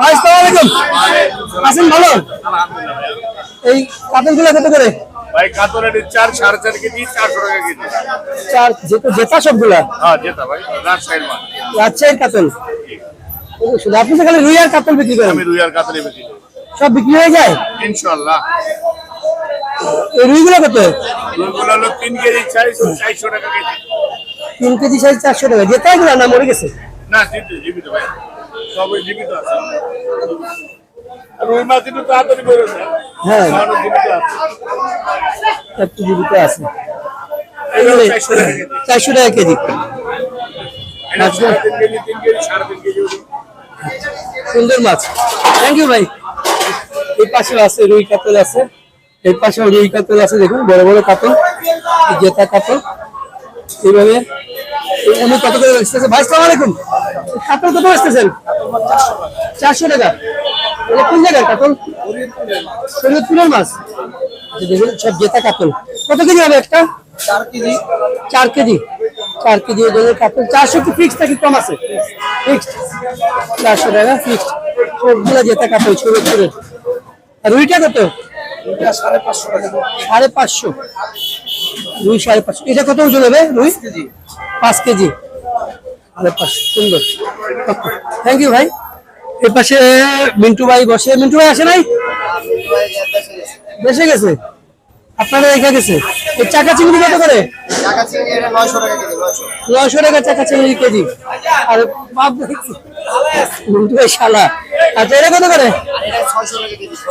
ভাই আসসালামু আলাইকুম। আছেন ভালো। এই কাতলগুলো কত করে? ভাই কাতলের চার সাড়ে চার কেজি চারশো টাকা কেজি। চার যেটা জেতা সবগুলা? হ্যাঁ যেটা ভাই রাজশাহীর মাল। রাজশাহীর কাতল? শুধু আপনি তো রুই আর কাতল বিক্রি করেন? আমি রুই আর কাতলে বেশি সব বিক্রি হয়ে যায়? ইনশাল্লাহ এই রুইগুলো কত? রুইগুলো হলো তিন কেজি চারশো চারশো টাকা কেজি। তিন কেজি সাইজ চারশো টাকা। জেতা এগুলো না মরে গেছে? না জীবিত ভাই। সবই জীবিত আছে। রুই মাছ একটু তাড়াতাড়ি বেরোছে হ্যাঁ। জীবিত আছে। একটু জীবিত আছে। চারশো টাকা কেজি। ওজন। সুন্দর মাছ। থ্যাংক ইউ ভাই। এই পাশে আছে রুই কাতল আছে। এর পাশে রুই কাতল আছে দেখুন বড় বড় কাতল জেতা কাতল। এইভাবে এই উনি কত করে বেচতেছে? ভাই সালাম আলাইকুম। কাতল কত বেচতেছেন? চারশো টাকা। এটা কোন জায়গার কাতল? শরীয়তপুরের মাছ। আচ্ছা, দেখুন সব জেতা কাতল। কত কেজি হবে একটা? চার কেজি। চার কেজি। চার কেজি ওজনের কাতল। চারশো কি ফিক্স নাকি কম আছে? ফিক্সড চারশো টাকা ফিক্সড সবগুলো জেতা কাতল শরীয়তপুরের আর রুইটা কত? সাড়ে পাঁচশো সাড়ে রুই সাড়ে পাঁচশো। এটা কত ওজন হবে রুই? পাঁচ কেজি। সাড়ে পাঁচশো সুন্দর। থ্যাংক ইউ ভাই। পাশে মিন্টু ভাই বসে। মিন্টু ভাই আসে নাই? বেসে গেছে? আপনারা রেখে গেছে? এই চাকা চিংড়ি কত করে? নয়শো টাকা চাকা চিংড়ি কেজি। আর বাপ মিন্টু ভাই শালা। আচ্ছা এটা কত করে?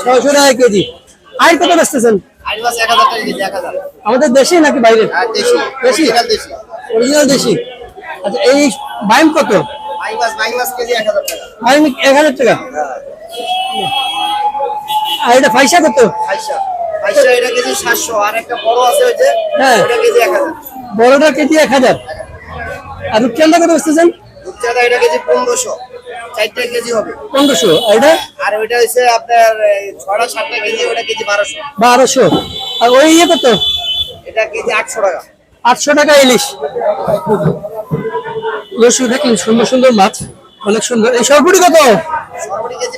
ছয়শো টাকা কেজি। আর কত বেচতেছেন? আমাদের দেশি নাকি বাইরে দেশি দেশি? original দেশি। অরিজিনাল দেশি? আচ্ছা এই বাইম কত? এক হাজার টাকা। টাকা? আর এটা ফাইসা কত? হ্যাঁ। বড়টা কেজি এক হাজার। আর রূপচান্দা কত বেচতেছেন? এটা কেজি পনেরোশো। চারটা কেজি হবে। পনেরোশো। এটা? আর ওইটা হচ্ছে আপনার ছটা সাতটা কেজি ওটা কেজি বারোশো। বারোশো। আর ওই ইয়ে কত? এটা কেজি আটশো টাকা। আটশো টাকা ইলিশ। দর্শক দেখলেন সুন্দর সুন্দর মাছ অনেক সুন্দর। এই সরপুরি কত?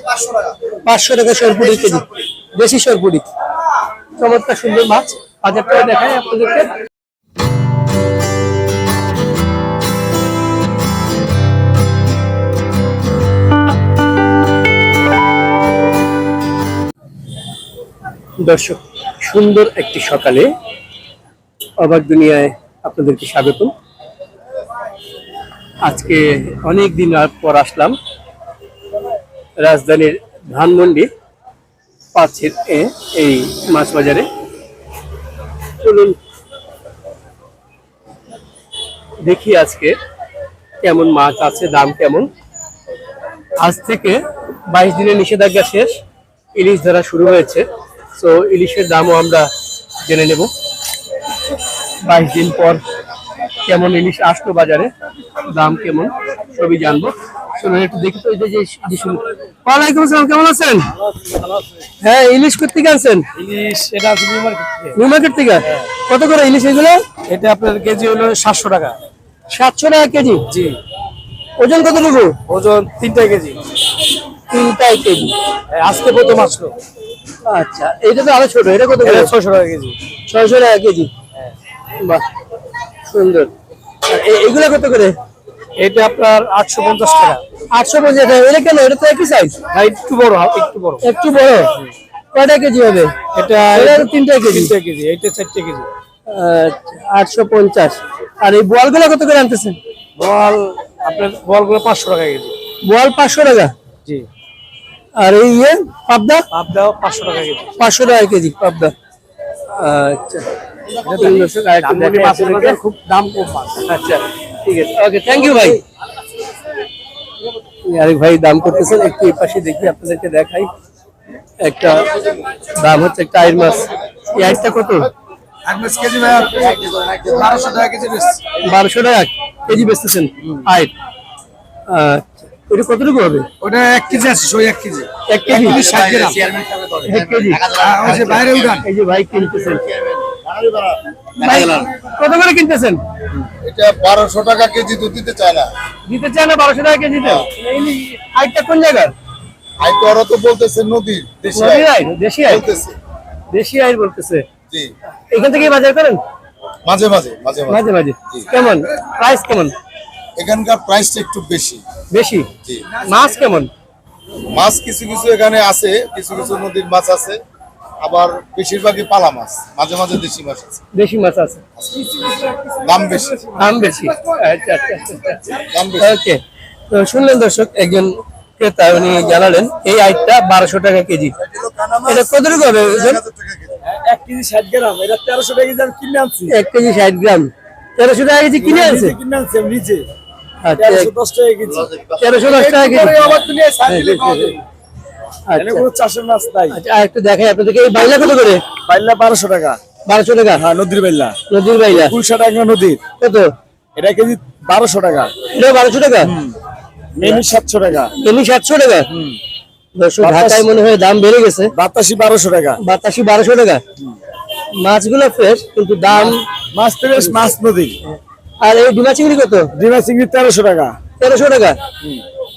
পাঁচশো টাকা। পাঁচশো টাকা সরপুরি কেজি। দেশি সরপুরি চমৎকার সুন্দর মাছ। হাজার টাকা দেখায় আপনাদেরকে। দর্শক, সুন্দর একটি সকালে অবাক দুনিয়ায় আপনাদেরকে স্বাগত আজকে অনেক দিন পর আসলাম রাজধানীর ধানমন্ডি পাঁচের এই মাছ বাজারে চলুন দেখি আজকে কেমন মাছ আছে, দাম কেমন। আজ থেকে বাইশ দিনের নিষেধাজ্ঞা শেষ, ইলিশ ধরা শুরু হয়েছে। তো ইলিশের দামও আমরা জেনে নেব। বাইশ দিন পর কেমন ইলিশ আসলো বাজারে দাম কেমন সবই জানব। চলুন একটু দেখি তো এই যে- যে যে শুরু ওয়ালাইকুম আসসালাম কেমন আছেন? হ্যাঁ ইলিশ কোথেকে আনছেন? ইলিশ এটা আছে নিউ মার্কেট থেকে। নিউ মার্কেট থেকে? কত করে ইলিশ এগুলো? এটা আপনার কেজি হলো সাতশো টাকা। সাতশো টাকা কেজি? জি। ওজন কতটুকু? ওজন তিনটা কেজি। তিনটাই কেজি। এই আজকে প্রথম আসলো। আচ্ছা এইটা তো আরও ছোট এটা কত করে? এটা টাকা কেজি। ছয়শো টাকা কেজি? বাহ সুন্দর। এগুলো কত করে? এটা আপনার আটশো পঞ্চাশ টাকা। আটশো পঞ্চাশ টাকা। এটা কেন? এটা তো একই সাইজ আর একটু বড় একটু বড়। একটু বড়? কয়টা কেজি হবে? এটা এটা তো কেজি। তিনটা কেজি এটা চারটে কেজি। আটশো পঞ্চাশ। আর এই বোয়ালগুলো কত করে আনতেছেন? বল আপনার বলগুলো পাঁচশো টাকা কেজি। বোয়াল পাঁচশো টাকা? জি। আর এই ইয়ে পাবদা? পাবদা পাঁচশো টাকা কেজি। পাঁচশো টাকা কেজি পাবদা। আচ্ছা। খুব দাম কম আচ্ছা ঠিক আছে। ওকে থ্যাংক ইউ ভাই। আরেক ভাই দাম করতেছেন একটু এই পাশে দেখি আপনাদেরকে দেখাই। একটা দাম হচ্ছে একটা মাছ। এই কত? বারোশো টাকা কেজি বারোশো টাকা কেজি বেচতেছেন আইর। আচ্ছা। এটা কতটুকু হবে? ওটা এক কেজি আছে সই এক কেজি। এক কেজি? ষাট গ্রাম। এক কেজি? ওই যে বাইরে উঠান। এই যে ভাই কিনতেছেন। কত করে কিনতেছেন? এটা বারোশো টাকা কেজি দুধ দিতে চায় না। দিতে চায় না বারোশো টাকা কেজিতে? এই আইরটা কোন জায়গার? আই তো ওরা তো বলতেছে নদীর দেশি নদী আই। আই দেশি আই বলতেছে। দেশি আই বলতেছে। জি। এখান থেকে বাজার করেন? মাঝে মাঝে মাঝে মাঝে। মাঝে কেমন? প্রাইস কেমন? এখানকার প্রাইসটা একটু বেশি। বেশি? জি। মাছ কেমন? মাছ কিছু কিছু এখানে আছে কিছু কিছু নদীর মাছ আছে আবার বেশিরভাগই পালা মাছ মাঝে মাঝে দেশি মাছ আছে। দেশি মাছ আছে? দাম বেশি। দাম বেশি। আচ্ছা আচ্ছা আচ্ছা দাম বেশি। ওকে। তো শুনলেন দর্শক একজন ক্রেতা উনি জানালেন এই আইটটা বারোশো টাকা কেজি। এটা কতটুকু হবে? এক কেজি। ষাট গ্রাম। এটা তেরোশো টাকা কেজি আমি কিনে আনছি। এক কেজি ষাট গ্রাম। তেরোশো টাকা কেজি কিনে আছে নিজে কিনে আনছি নিজে। আচ্ছা তেরোশো দশ টাকা কেজি। তেরোশো দশ দিলে খাওয়া যাবে। আচ্ছা এখানে কোনো চাষের মাছ নাই। আচ্ছা একটু দেখাই আপনাদেরকে। এই বাইলা কত করে? বাইল্লা বারোশো টাকা। বারোশো টাকা? হ্যাঁ নদীর বাইল্লা নদীর বাইলা। কুলশা টাকা নদীর কত? এটা কেজি বারোশো টাকা। এটা বারোশো টাকা? মেনি সাতশো টাকা। সাতশো ঢাকায় মনে হয় দাম বেড়ে গেছে। বাতাসি বারোশো টাকা। বাতাসি বারোশো টাকা। মাছগুলো ফ্রেশ কিন্তু দাম মাছ থেকে মাছ নদী। আর এই ডিমা চিংড়ি কত? ডিমা চিংড়ি তেরোশো টাকা। তেরোশো টাকা?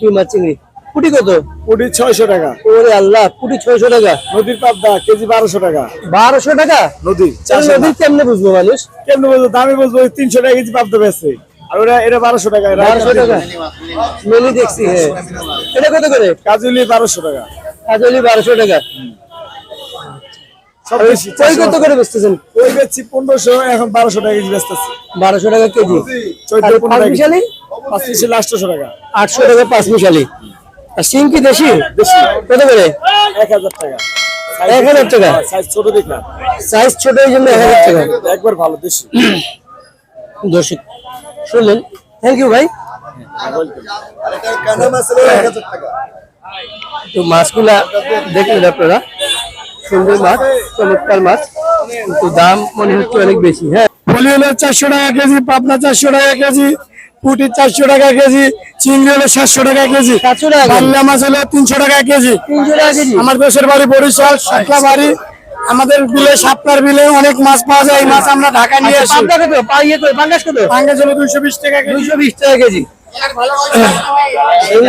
ডিমা চিংড়ি। পুটি কত? পুটি ছয়শো টাকা। ওরে আল্লাহ পুটি ছয়শো টাকা। নদীর পাবদা কেজি বারোশো টাকা। বারোশো টাকা? নদী নদীর কেমনে বুঝব মানুষ? কেমনে বলব দামি বুঝব ওই তিনশো টাকা কেজি পাবদা আর ওরা এটা বারোশো টাকা বারোশো টাকা? মেনু দেখছি হ্যাঁ। এটা কত করে? কাজুলি বারোশো টাকা। কাজলি বারোশো টাকা। কই কত করে বেচতেছেন? ওই বেচছি পনেরোশো এখন বারোশো টাকা কেজি বেচতেছি। বারোশো টাকা কেজি? টাকা মিশালি? পাঁচ পিসে আটশোশো টাকা। মিশালি। আর সিং কি দেশি? বেশি কত করে? এক হাজার টাকা। এক হাজার টাকা? সাইজ ছোট সাইজ ছোট এই জন্য এক হাজার টাকা। একবার ভালো দেশি। দর্শক শুনলেন? থ্যাংক ইউ ভাই। তো মাছগুলা দেখলেন আপনারা? সুন্দর মাছ চমৎকার মাছ কিন্তু দাম মনে হচ্ছে অনেক বেশি হ্যাঁ পলি হলো চারশো টাকা কেজি পাবনা চারশো টাকা কেজি পুটি চারশো টাকা কেজি চিংড়ি হলো সাতশো টাকা কেজি মাছ হলো তিনশো টাকা কেজি তিনশো টাকা কেজি আমার দেশের বাড়ি বরিশাল সাতলা বাড়ি আমাদের বিলে সাতলার বিলে অনেক মাছ পাওয়া যায় এই মাছ আমরা ঢাকা নিয়ে আচ্ছা, আসি পাবদা কত পা ইয়ে পাঙ্গাস কত পাঙ্গাস হলো দুইশো বিশ টাকা কেজি দুইশো বিশ টাকা কেজি এই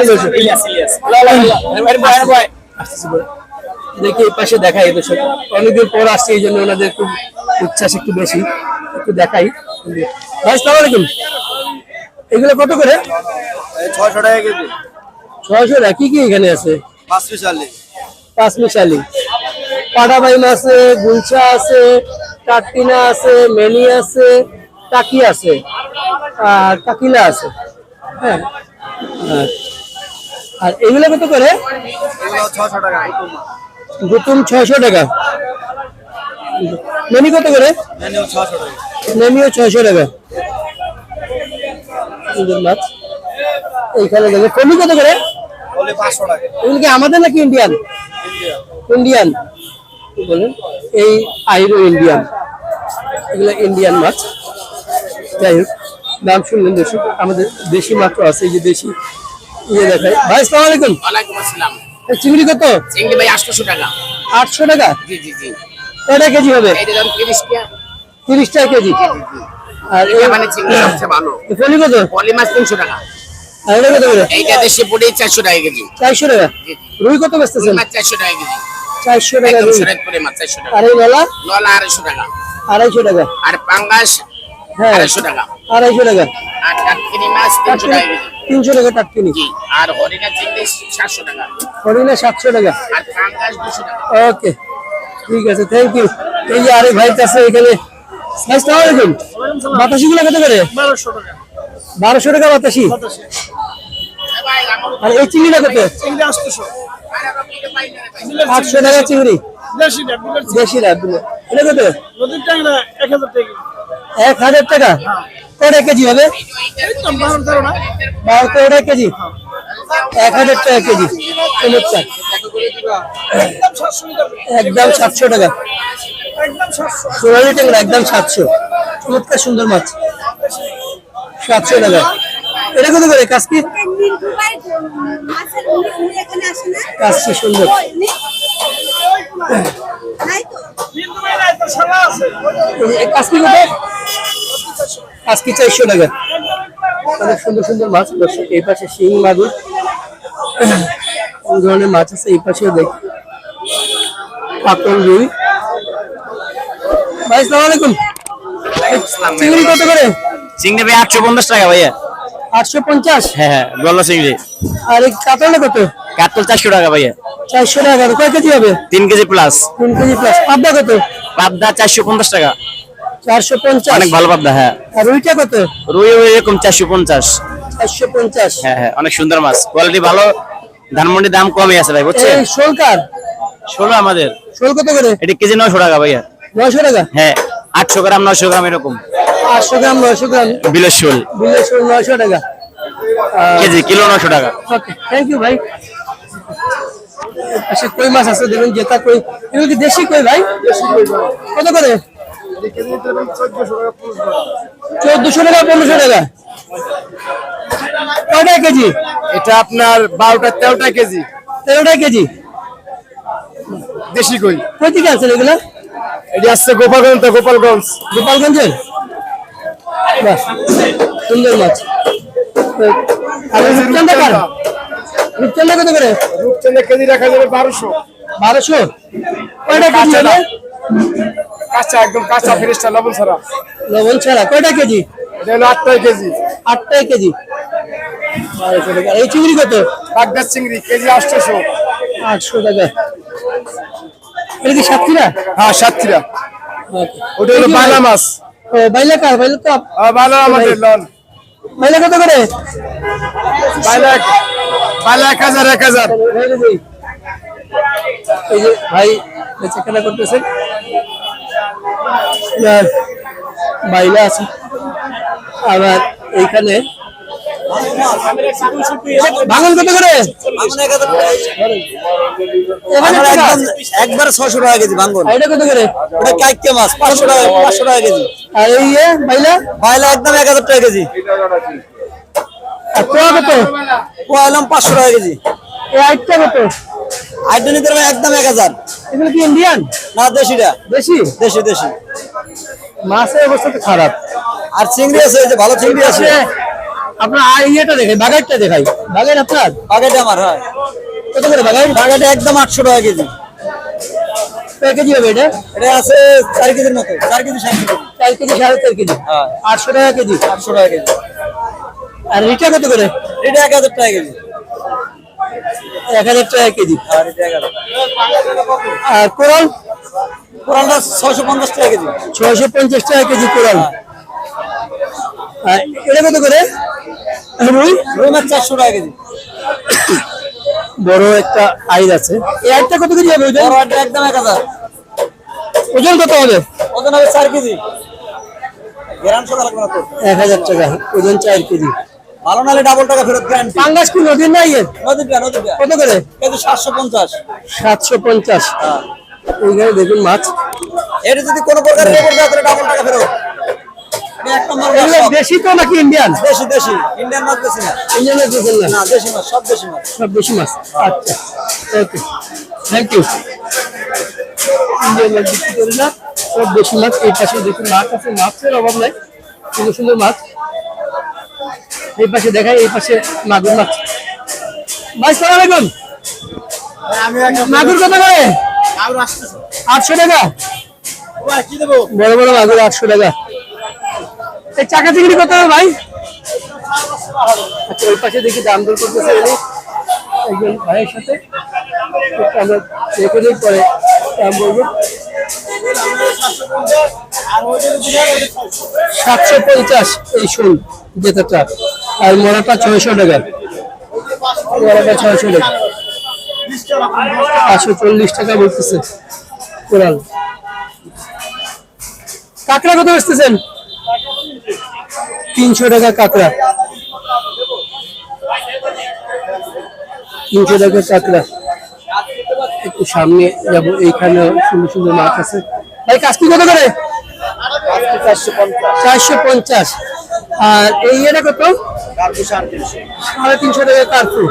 দেখি এই পাশে দেখাই দর্শক। অনেকদিন পর আসছে এই জন্য ওনাদের খুব উচ্ছ্বাস একটু বেশি। একটু দেখাই। ভাই সালাম আলাইকুম। এগুলো কত করে? ছয়শো টাকা কেজি। ছয়শো টাকা। কি কি এখানে আছে? পাঁচ মিশালি। পাটাবাই আছে গুলচা আছে টাটিনা আছে মেনি আছে টাকি আছে আর কাকিলা আছে। হ্যাঁ। আর এগুলো কত করে? ছশো টাকা গুতুম ছয়শো টাকা। মেনি কত করে? মেনিও ছয়শো টাকা। মাছ। এইখানে দেখো কমি কত করে? বলে পাঁচশো টাকা। এগুলো কি আমাদের নাকি ইন্ডিয়ান? ইন্ডিয়ান। বলেন এই আইরো ইন্ডিয়ান। এগুলো ইন্ডিয়ান মাছ। যাই হোক নাম শুনলেন দর্শক আমাদের দেশি মাছ আছে এই যে দেশি ইয়ে দেখায়। ভাই সালাম আলাইকুম। আসসালাম। চিংড়ি কত? চিংড়ি ভাই আটশোশো টাকা। আটশো টাকা? জি জি জি। কয়টা কেজি হবে? দাম তিরিশ টাকা। তিরিশ টাকা কেজি। আর এই মানে চিংড়ি সবচেয়ে ভালো। ফলি কত? পলি মাছ তিনশো টাকা। আর এটা কত করে? এইটা দেশি পুরি চারশো টাকা কেজি। চারশো টাকা? রুই কত বেচতেছেন? মাছ টাকা কেজি। চারশো টাকা রুই। চারশো টাকা। আর এই নলা নলা আড়াইশো টাকা। আড়াইশো টাকা। আর পাঙ্গাস আড়াইশো টাকা। আড়াইশো টাকা। আর কাটকিনি মাছ তিনশো টাকা তিনশো টাকা টাটকিনি। আর হরিণা চিংড়ি সাতশো টাকা। হরিণা সাতশো টাকা। আর পাঙ্গাস দুশো টাকা। ওকে ঠিক আছে থ্যাংক ইউ এই যে আরে ভাই আছে এখানে। আসসালামু আলাইকুম বাতাসি গুলো কত করে? বারোশো টাকা। বারোশো টাকা বাতাসি। আর এই চিংড়িটা কত? চিংড়ি আটশো টাকা চিংড়ি। দেশি না বিলের দেশি রাখ এটা কত? নদীর ট্যাংরা এক হাজার টাকা। এক হাজার টাকা? কটা কেজি হবে? একদম বারো তেরো না বারো তেরো টাকা কেজি? এক হাজার টাকা কেজি। একদম সাতশো একদম সাতশো টাকা। সোনালি ট্যাংরা একদম সাতশো। চমৎকার সুন্দর মাছ। সাতশো টাকা। এটা কত করে? আসে না কাজকি সুন্দর। ওই নি তাই কাজকি চারশো টাকা অনেক সুন্দর সুন্দর মাছ দর্শক এই পাশে শিং মাগুর। ধরনের মাছ আছে এই পাশেও দেখ। কাতল রুই। ভাই সালাম আলাইকুম। চিংড়ি কত করে? চিংড়ি ভাই আটশো পঞ্চাশ টাকা ভাইয়া। আটশো পঞ্চাশ? হ্যাঁ হ্যাঁ গল্লা চিংড়ি। আর এই কাতলে কত? কাতল চারশো টাকা ভাইয়া। চারশো টাকা কয় কেজি হবে? তিন কেজি প্লাস তিন কেজি প্লাস পাবদা কত? পাবদা চারশো পঞ্চাশ টাকা। চারশো পঞ্চাশ। অনেক ভালো পাবদা হ্যাঁ। রুইটা কত? রুই ওই এরকম চারশো পঞ্চাশ। চারশো পঞ্চাশ। হ্যাঁ হ্যাঁ অনেক সুন্দর মাছ। কোয়ালিটি ভালো ধানমন্ডির দাম কমই আছে ভাই বুঝছেন? ষোলো আমাদের। শোল কত করে? এটি কেজি নয়শো টাকা ভাইয়া। নয়শো টাকা? হ্যাঁ আটশো গ্রাম নয়শো গ্রাম এরকম। আটশো গ্রাম নয়শো গ্রাম? বিলের শোল। বিলের শোল নয়শো টাকা। কেজি কিলো নয়শো টাকা। থ্যাংক ইউ ভাই। আচ্ছা কই মাছ আছে দেখুন জেতা কই। এগুলো কি দেশি কই ভাই? কত করে? চোদ্দশো টাকা পনেরোশো টাকা। কয়টা কেজি? এটা আপনার বারোটা তেরোটা কেজি। তেরোটা কেজি? দেশি কই? থেকে আনছেন এগুলো? এটি আসছে গোপালগঞ্জ গোপালগঞ্জ। গোপালগঞ্জের? বাহ সুন্দর মাছ। রূপচান্দা কার? রূপচান্দা কত করে? রূপচন্দ্রের কেজি রাখা যাবে বারোশো। বারোশো? কয়টা কেজি হবে? কাঁচা একদম কাঁচা ফ্রেশটা লবণ ছাড়া। লবণ ছাড়া। কয়টা কেজি? এটা হলো আটটাই কেজি। আটটাই কেজি। আর এই চিংড়ি কত? বাগদার চিংড়ি কেজি আটশোশো। আটশো টাকা। এটা কি সাতক্ষীরা? হ্যাঁ সাতক্ষীরা। ওটা হলো বাইলা মাছ। ও বাইলা কার? বাইলা আপ- আর বাইলা আমাদের লন। বাইলা কত করে? বাইলা বাইলা এক হাজার এক হাজার। এই যে ভাই বেচাকেনা করতেছেন। আর বাইলা আছে। আবার এইখানে ভাঙন কত করে? একবার ছশো টাকা কেজি ভাঙ্গন আর এটা কত করে? ওটা কাইকে মাছ পাঁচশো টাকা পাঁচশো টাকা কেজি। আর এই বাইলা? বাইলা একদম এক হাজার টাকা কেজি। আর পোয়া কত? পোয়ালাম পাঁচশো টাকা কেজি। এই কত? আইটা নিতে পারবেন একদম এক হাজার। এগুলো কি ইন্ডিয়ান না দেশিটা। বেশি দেশি দেশি। মাছের অবস্থা তো খারাপ। আর চিংড়ি আছে যে ভালো চিংড়ি আছে। আপনার আর ইয়েটা দেখাই বাগাইটটা দেখাই। বাগাইট আপনার? বাগেটা আমার হয়। কত করে বাগাইট বাগেটা একদম আটশো টাকা কেজি। কয় কেজি হবে এটা? এটা আছে চার কেজির মতো চার কেজি সাড়ে কেজি। চার কেজি সাড়ে চার কেজি। হ্যাঁ। আটশো টাকা কেজি। আটশো টাকা কেজি। আর রিটা কত করে? এটা এক হাজার টাকা কেজি। এক হাজার টাকা কেজি। আর কোরাল? কোরালটা ছশো পঞ্চাশ টাকা কেজি। ছয়শো পঞ্চাশ টাকা কেজি কোরাল। এটা কত করে? রুই? রুই মাছ চারশো টাকা কেজি। বড় একটা আইর আছে। এই আইরটা কত কেজি হবে ওজন? একদম এক হাজার। ওজন কত হবে? ওজন হবে চার কেজি। এক হাজার টাকা। ওজন চার কেজি। ভালো নাহলে ডাবল টাকা ফেরত গ্যারান্টি পাঙ্গাস কি নদীর না ইয়ের নদীটা নদীটা কত করে? কেজি সাতশো পঞ্চাশ। সাতশো পঞ্চাশ। এইখানে দেখুন মাছ। যদি কোনো প্রকার রেকর্ড দেয় তাহলে ডাবল টাকা ফেরত। দেশি তো নাকি ইন্ডিয়ান দেশি দেশি। ইন্ডিয়ান মাছ না। ইন্ডিয়ানের দেখেন না? না দেশি মাছ সব দেশি মাছ। সব মাছ। আচ্ছা। ওকে। থ্যাংক ইউ ইন্ডিয়ান মাছ বিক্রি করি না। সব মাছ। এই পাশে দেখুন মাছ আছে। মাছের অভাব নাই। সুন্দর সুন্দর মাছ। এই পাশে দেখাই এই পাশে মাগুর মাছ। ভাই সালাম আলাইকুম মাগুর কত করে? আটশো টাকা? বড় বড় মাগুর আটশো টাকা। এই চাকা চিংড়ি কত ভাই? আচ্ছা ওই পাশে দেখি দাম দর করতেছে একজন ভাইয়ের সাথে। আমরা দেখে পরে দাম বলব সাতশো পঞ্চাশ এই শুন জেতাটা আর মরাটা ছয়শো টাকা। মরাটা ছয়শো টাকা। পাঁচশো চল্লিশ টাকা বলতেছে কোরাল। কাঁকড়া কত বেচতেছেন? তিনশো টাকা কাঁকড়া। তিনশো টাকা কাঁকড়া। একটু সামনে যাব এইখানে সুন্দর সুন্দর মাছ আছে। ভাই কাজকি কত করে? চারশো পঞ্চাশ। আর এই ইয়েটা কত? সাড়ে তিনশো টাকা কার্পু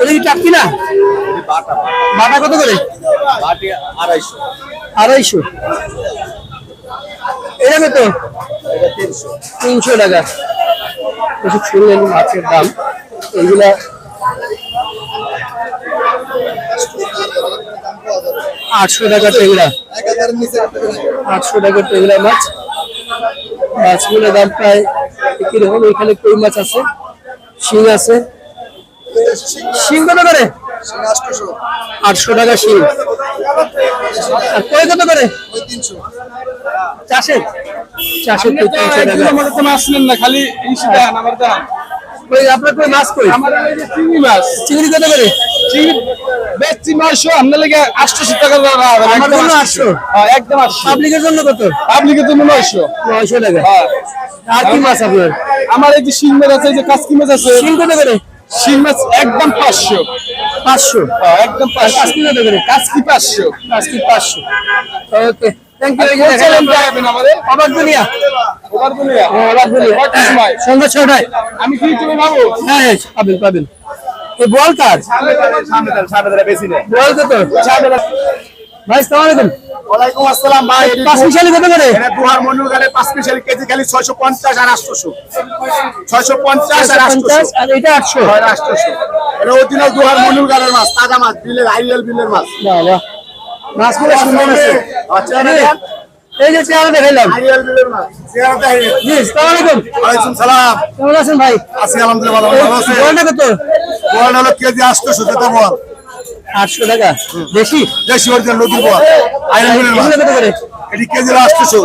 এটা কি টাকি না? বাটা কত করে? আড়াইশো। এটা কত? তিনশো। টাকা। কিছু শুনলেন মাছের দাম। এইগুলা আটশো টাকা টেংরা আটশো টাকা টেংরা মাছ। মাছগুলোর দাম প্রায় কীরকম এখানে কই মাছ আছে? শিং আছে। শিং কত করে? আটশো টাকা শিং। আর কই কত করে? চাষের? চাষের তিনশো টাকা। আসলেন না খালি আপনার কই মাছ কই? চিংড়ি মাছ। চিংড়ি কত করে? চিংড়ি বেচছি নয়শো আপনার লেগে আটশোশো টাকা দেওয়া হবে আমার জন্য 800 হ্যাঁ একদম আটশো পাবলিকের জন্য কত? পাবলিকের জন্য নয়শো। নয়শো টাকা। হ্যাঁ। আর কি মাছ আপনার? আমার এই যে শিং মাছ আছে যে কাসকি মাছ আছে শিং কত করে? শিং মাছ একদম পাঁচশো। পাঁচশো? হ্যাঁ, একদম পাঁচশো। কাসকি কত করে? কাসকি পাঁচশো। পাঁচশো। ওকে আমি কি হ্যাঁ হ্যাঁ পাবেন পাবেন। কার? কত ভাই সালাম আলাইকুম। ওয়ালাইকুম আসসালাম ভাই পাঁচ মিশালি কত করে? এটা দুহার মনুর গালে পাঁচ মিশাল কেজি খালি ছয়শো পঞ্চাশ আর আটশোশো। ছয়শো পঞ্চাশ আর আটশোশো পঞ্চাশ আর এটা আটশো। ছয় আর আটশোশো। এটা অরিজিনাল দুহার মনুর গালের মাছ তাজা মাছ বিলের আইএল বিলের মাছ। বাহ বাহ মাছগুলো সুন্দর আছে। আচ্ছা, এই যে চেহারা দেখাইলাম। আইএল বিলের মাছ চেহারাটা এই। জি সালাম আলাইকুম। ওয়ালাইকুম সালাম। কেমন আছেন ভাই? আছি আলহামদুলিল্লাহ ভালো ভালো আছি বলটা কত? বল হলো কেজি আটশোশো যেটা বল। আটশো টাকা? বেশি? দেশি অরিজিনাল নদীর বল। কত করে? এটি কেজি আটশোশো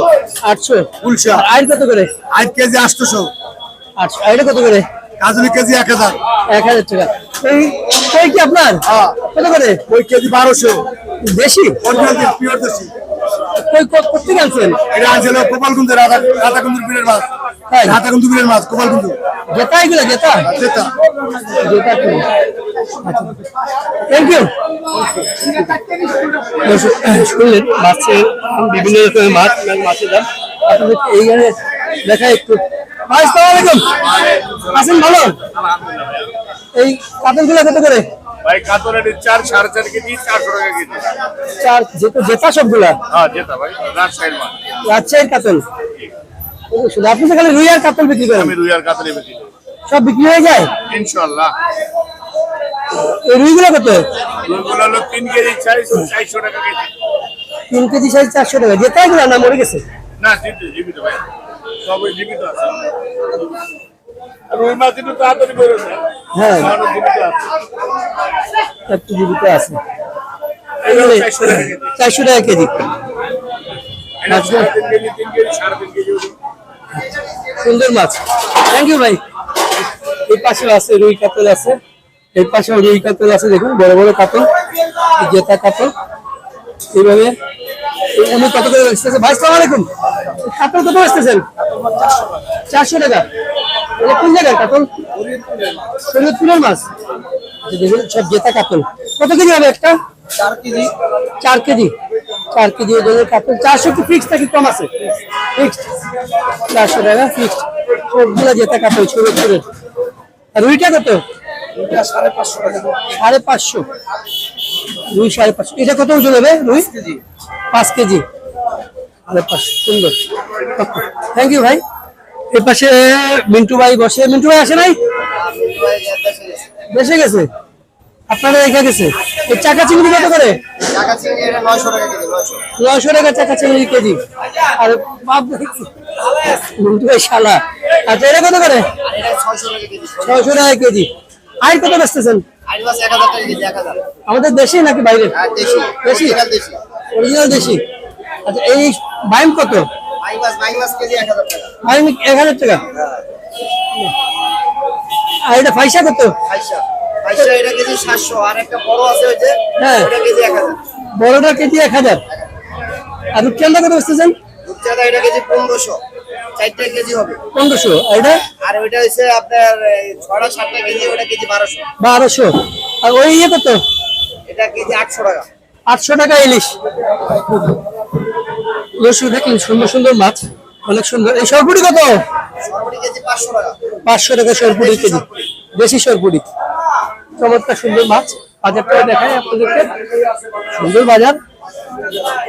আটশো? উলশা আইড কত করে? আট কেজি আটশোশো আটশো। আইডা কত করে? কাজলি কেজি এক হাজার। এক হাজার টাকা। এই কই কি আপনার? হ্যাঁ। কত করে? ওই কেজি বারোশো। বেশি? অরিজিনাল পিওর দেশি। কই করতে গেছেন এটা আনছিল গোপালগঞ্জে রাধা রাধাকুন্দুর বিলের মাছ তাই রাধাকুন্দু বিলের মাছ গোপালগঞ্জ জেতা এগুলো জেতা? যেটা জেতা থ্যাংক ইউ শুনলেন মাছের বিভিন্ন রকমের মাছ মাছের দাম। আপনাদেরকে এইখানে দেখা একটু? ভাই সালাম আলাইকুম। আছেন ভালো। এই কাতলগুলো কত করে? ভাই কাতলের চার সাড়ে চার কেজি চারশো টাকা কেজি। চার যেটা জেতা সবগুলা? হ্যাঁ যেটা ভাই রাজশাহীর মাছ। রাজশাহীর কাতল। শুধু আপনি রুই আর কাতল বিক্রি করেন। আমি রুই আর কাতলে বেশি সব বিক্রি হয়ে যায়? ইনশাল্লাহ এই রুইগুলো কত? রুইগুলো হলো তিন কেজি চারশো চারশো টাকা কেজি। তিন কেজি সাইজ চারশো টাকা। জেতা এগুলো না মরে গেছে? না জীবিত ভাই। সবই জীবিত আছে। রুই মাছ একটু তাড়াতাড়ি বেরোছে হ্যাঁ। জীবিত আছে। একটু জীবিত আছে। চারশো টাকা কেজি। টাকা কেজি। তিন কেজি তিন কেজি সুন্দর মাছ। থ্যাংক ইউ ভাই। এই পাশে আছে রুই কাতল আছে। এই পাশে রুই কাতল আছে দেখুন বড় বড় কাতল জেতা কাতল। এইভাবে এই উনি কত করে বেচতেছে ভাই সালাম আলাইকুম। কাতল কত বেচতেছেন? চারশো টাকা। এটা কোন জায়গায় কাতল? শরীয়তপুরের মাছ। আচ্ছা, দেখুন সব জেতা কাতল। কত কেজি হবে একটা? চার কেজি। চার কেজি। চার কেজি ওজনের কাতল চারশো কি ফিক্স নাকি কম আছে? ফিক্সড চারশো টাকা ফিক্সড সবগুলো জেতা কাতল শরীয়তপুরের আর রুইটা কত? সাড়ে পাঁচশো রুই সাড়ে পাঁচশো। এটা কত ওজন হবে রুই? পাঁচ কেজি। সাড়ে পাঁচশো সুন্দর। থ্যাংক ইউ ভাই। এর পাশে মিন্টু ভাই বসে। মিন্টু ভাই আসে নাই? বেসে গেছে? আপনারা রেখে গেছে এই চাকা চিংড়ি কত করে? নয়শো টাকা চাকা চিংড়ি কেজি। আর শালা। আচ্ছা এটা কত করে? ছয়শো টাকা কেজি আর কত বেচতেছেন? আমাদের দেশি নাকি বাইরে দেশি। অরিজিনাল দেশি। আচ্ছা এই বাইম কত? এক হাজার টাকা। আর এটা পয়সা কত? হ্যাঁ। বড়টা কেজি এক হাজার। আর রূপচান্দা কত বেচতেছেন? এটা কেজি চারটা কেজি হবে। আর এটা? আর ওইটা আপনার এই, ছটা সাতটা কেজি ওটা কেজি আর ওই ইয়ে কত? এটা কেজি আটশো টাকা। আটশো টাকা ইলিশ। দর্শক দেখলেন সুন্দর সুন্দর মাছ। অনেক সুন্দর। এই সরপুরি কত? সরবটি কেজি পাঁচশো টাকা। পাঁচশো টাকা সরপুরি কেজি। দেশি সরপুরি চমৎকার সুন্দর মাছ। বাজারটা দেখায় আপনাদেরকে। সুন্দর বাজার।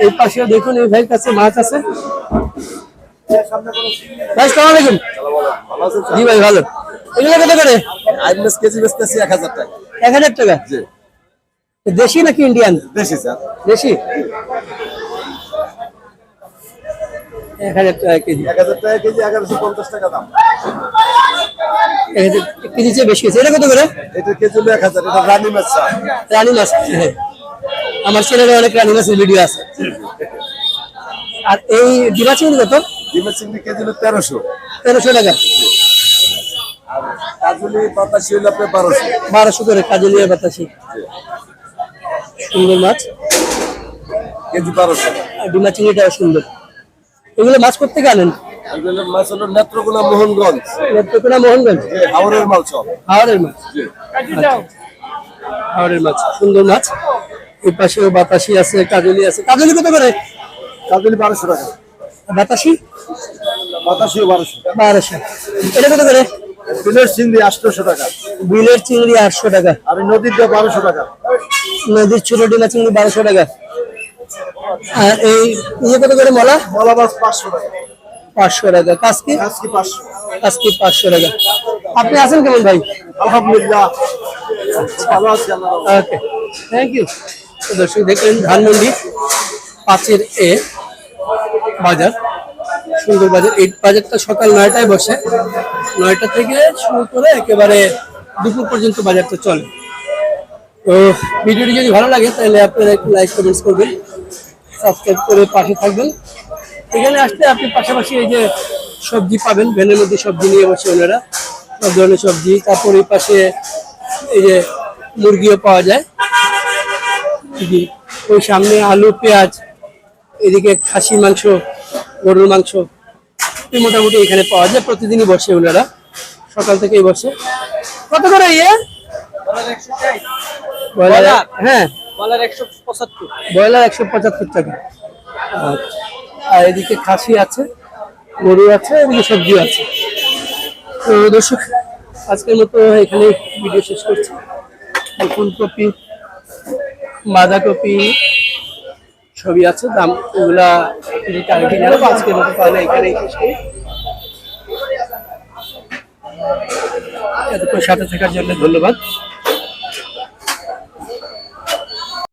এই পাশে দেখুন এই ভাইয়ের কাছে মাছ আছে। ভাই সালাম আলাইকুম। জি ভাই ভালো। এগুলো কত করে? আইএমএস কেজি বেচতেছি এক হাজার টাকা। দেশি নাকি ইন্ডিয়ান দেশি স্যার। দেশি? এক হাজার টাকা কেজি। এক হাজার টাকা কেজি এগারোশো পঞ্চাশ টাকা দাম। কেজি চেয়ে বেশি আছে এটা কত করে? এটা কেজি এক হাজার এটা রানী মাছ। রানী মাছ হ্যাঁ। আমার চ্যানেলে অনেক রানী মাছের ভিডিও আছে। আর এই ডিমা চিংড়ি কত? ডিমের চিংড়ি কেজি হলো তেরোশো। তেরোশো টাকা। কাজুলি বাতাসি হলো আপনার বারোশো। বারোশো করে কাজলিয়া বাতাসি। সুন্দর মাছ। কেজি বারোশো। আর ডিমা চিংড়িটাও সুন্দর। এগুলো মাছ করতে আনেন? এগুলো মাছ হলো নেত্রকোনা মোহনগঞ্জ। নেত্রকোনা মোহনগঞ্জ? হাওড়ের সব হাওড়ের মাছ। আচ্ছা। হাওড়ের মাছ সুন্দর মাছ। পাশেও বাতাসি আছে কাজলি আছে। কাজলি কত করে? কাজুলি বারোশো টাকা। বাতাসি? বাতাসিও বারোশো। বারোশো। এটা কত করে? বিলের চিংড়ি আটশোশো টাকা। বিলের চিংড়ি আটশো টাকা। আর নদীর দিয়ে বারোশো টাকা। নদীর ছোট ডিলা চিংড়ি বারোশো টাকা। আর এই ইয়ে কত করে মলা? মলা মাছ পাঁচশো টাকা। পাঁচশো টাকা। কাসকি আজকে পাঁচশো। টাকা। আপনি আছেন কেমন ভাই? আলহামদুলিল্লাহ। ভালো আছি ওকে। থ্যাংক ইউ দর্শক দেখলেন ধানমন্ডি পাঁচের এ বাজার। সুন্দর বাজার। এই বাজারটা সকাল নয়টায় বসে। নয়টা থেকে শুরু করে একেবারে দুপুর পর্যন্ত বাজারটা চলে। তো ভিডিওটি যদি ভালো লাগে তাহলে আপনারা একটু লাইক কমেন্টস করবেন। সাবস্ক্রাইব করে পাশে থাকবেন। এখানে আসলে আপনি পাশাপাশি এই যে সবজি পাবেন ভ্যানের মধ্যে সবজি নিয়ে বসে ওনারা। সব ধরনের সবজি তারপর এই পাশে এই যে মুরগিও পাওয়া যায়। জি ওই সামনে আলু পেঁয়াজ এদিকে খাসি মাংস গরুর মাংস মোটামুটি এখানে পাওয়া যায়। প্রতিদিনই বসে ওনারা সকাল থেকেই বসে। কত করে ইয়ে? ব্রয়লার হ্যাঁ। ব্রয়লার একশো পঁচাত্তর। ব্রয়লার একশো পঁচাত্তর টাকা। আচ্ছা। আর এদিকে খাসি আছে, গরু আছে, এদিকে সবজি আছে। তো দর্শক, আজকের মতো এখানে ভিডিও শেষ করছি। ফুলকপি বাঁধাকপি সবই আছে, দাম ওগুলা আজকের মতো তাহলে করি। এতক্ষণ সাথে থাকার জন্য ধন্যবাদ।